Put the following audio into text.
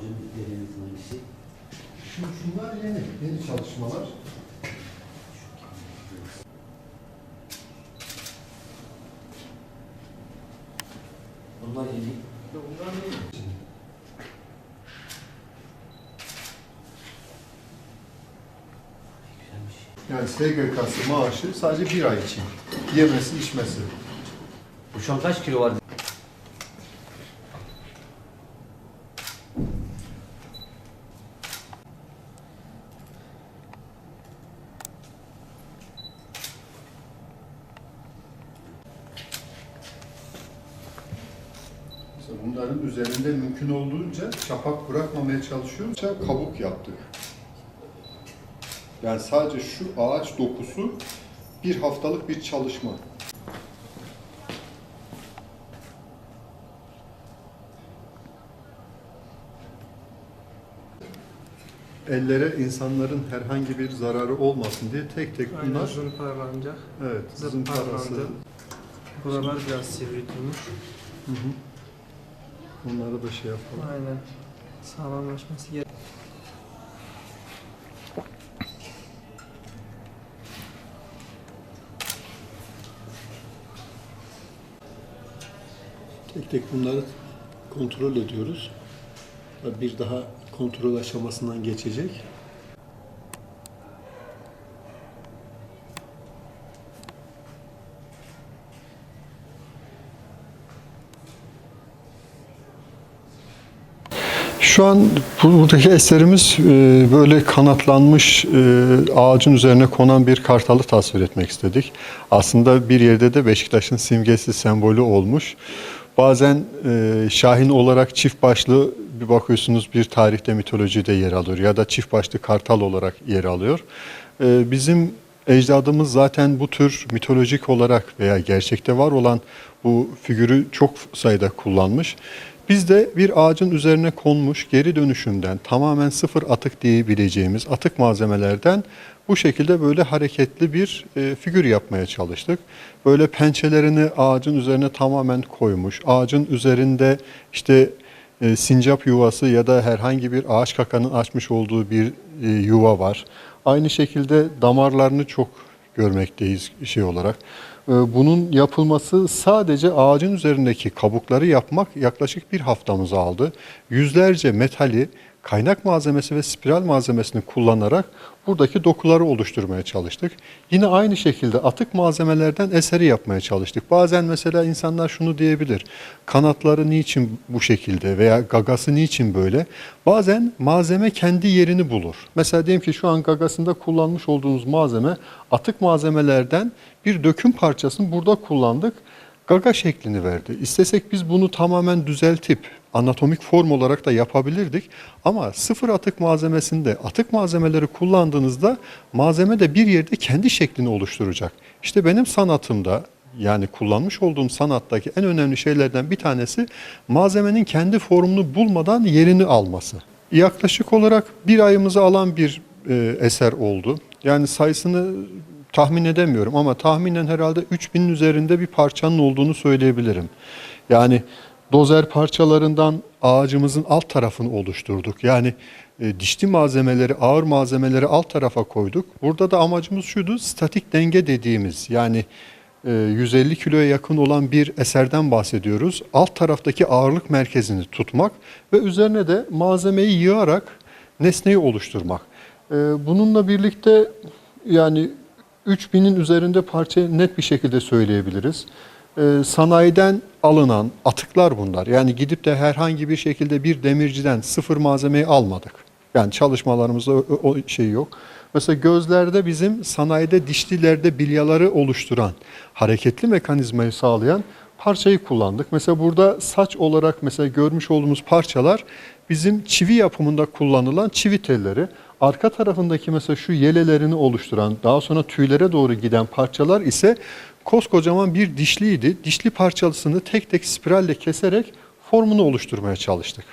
Hocam dediğiniz hangisi? Şu, şunlar yeni, yeni çalışmalar. Bunlar yeni. Bunlar yeni. Yani SGK'sı maaşı sadece bir ay için. Yemesi, içmesi. Bu şu an kaç kilo var? Bunların üzerinde mümkün olduğunca çapak bırakmamaya çalışıyoruz. Kabuk yaptık. Yani sadece şu ağaç dokusu bir haftalık bir çalışma. Ellere insanların herhangi bir zararı olmasın diye tek tek Aynen bunlar zımparlanacak. evet. Zımparlandı. Buralar biraz sivriltilmiş. Hı hı. Bunları da şey yapalım. Aynen. Sağlamlaşması gerek. Tek tek bunları kontrol ediyoruz. Bir daha kontrol aşamasından geçecek. Şu an bu- buradaki eserimiz e, böyle kanatlanmış e, ağacın üzerine konan bir kartalı tasvir etmek istedik. Aslında bir yerde de Beşiktaş'ın simgesi, sembolü olmuş. Bazen e, Şahin olarak çift başlı bir bakıyorsunuz bir tarihte mitolojide yer alıyor ya da çift başlı kartal olarak yer alıyor. Bizim ecdadımız zaten bu tür mitolojik olarak veya gerçekte var olan bu figürü çok sayıda kullanmış. Biz de bir ağacın üzerine konmuş geri dönüşümden tamamen sıfır atık diyebileceğimiz atık malzemelerden bu şekilde böyle hareketli bir e, figür yapmaya çalıştık. Böyle pençelerini ağacın üzerine tamamen koymuş. Ağacın üzerinde işte e, sincap yuvası ya da herhangi bir ağaç kakanın açmış olduğu bir e, yuva var. Aynı şekilde damarlarını çok görmekteyiz şey olarak. E, Bunun yapılması sadece ağacın üzerindeki kabukları yapmak yaklaşık bir haftamızı aldı. Yüzlerce metali kaynak malzemesi ve spiral malzemesini kullanarak buradaki dokuları oluşturmaya çalıştık. Yine aynı şekilde atık malzemelerden eseri yapmaya çalıştık. Bazen mesela insanlar şunu diyebilir. Kanatları niçin bu şekilde veya gagası niçin böyle? Bazen malzeme kendi yerini bulur. Mesela diyelim ki şu an gagasında kullanmış olduğunuz malzeme atık malzemelerden bir döküm parçasını burada kullandık gaga şeklini verdi. İstesek biz bunu tamamen düzeltip anatomik form olarak da yapabilirdik. Ama sıfır atık malzemesinde atık malzemeleri kullandığınızda malzeme de bir yerde kendi şeklini oluşturacak. İşte benim sanatımda yani kullanmış olduğum sanattaki en önemli şeylerden bir tanesi malzemenin kendi formunu bulmadan yerini alması. Yaklaşık olarak bir ayımızı alan bir e, eser oldu. Yani sayısını tahmin edemiyorum ama tahminen herhalde 3000'in üzerinde bir parçanın olduğunu söyleyebilirim. Yani dozer parçalarından ağacımızın alt tarafını oluşturduk. Yani e, dişli malzemeleri, ağır malzemeleri alt tarafa koyduk. Burada da amacımız şuydu, statik denge dediğimiz yani e, 150 kiloya yakın olan bir eserden bahsediyoruz. Alt taraftaki ağırlık merkezini tutmak ve üzerine de malzemeyi yığarak nesneyi oluşturmak. E, Bununla birlikte yani 3000'in üzerinde parça net bir şekilde söyleyebiliriz. Ee, sanayiden alınan atıklar bunlar. Yani gidip de herhangi bir şekilde bir demirciden sıfır malzemeyi almadık. Yani çalışmalarımızda o, o şey yok. Mesela gözlerde bizim sanayide dişlilerde bilyaları oluşturan, hareketli mekanizmayı sağlayan parçayı kullandık. Mesela burada saç olarak mesela görmüş olduğumuz parçalar bizim çivi yapımında kullanılan çivi telleri. Arka tarafındaki mesela şu yelelerini oluşturan, daha sonra tüylere doğru giden parçalar ise koskocaman bir dişliydi. Dişli parçalısını tek tek spiralle keserek formunu oluşturmaya çalıştık.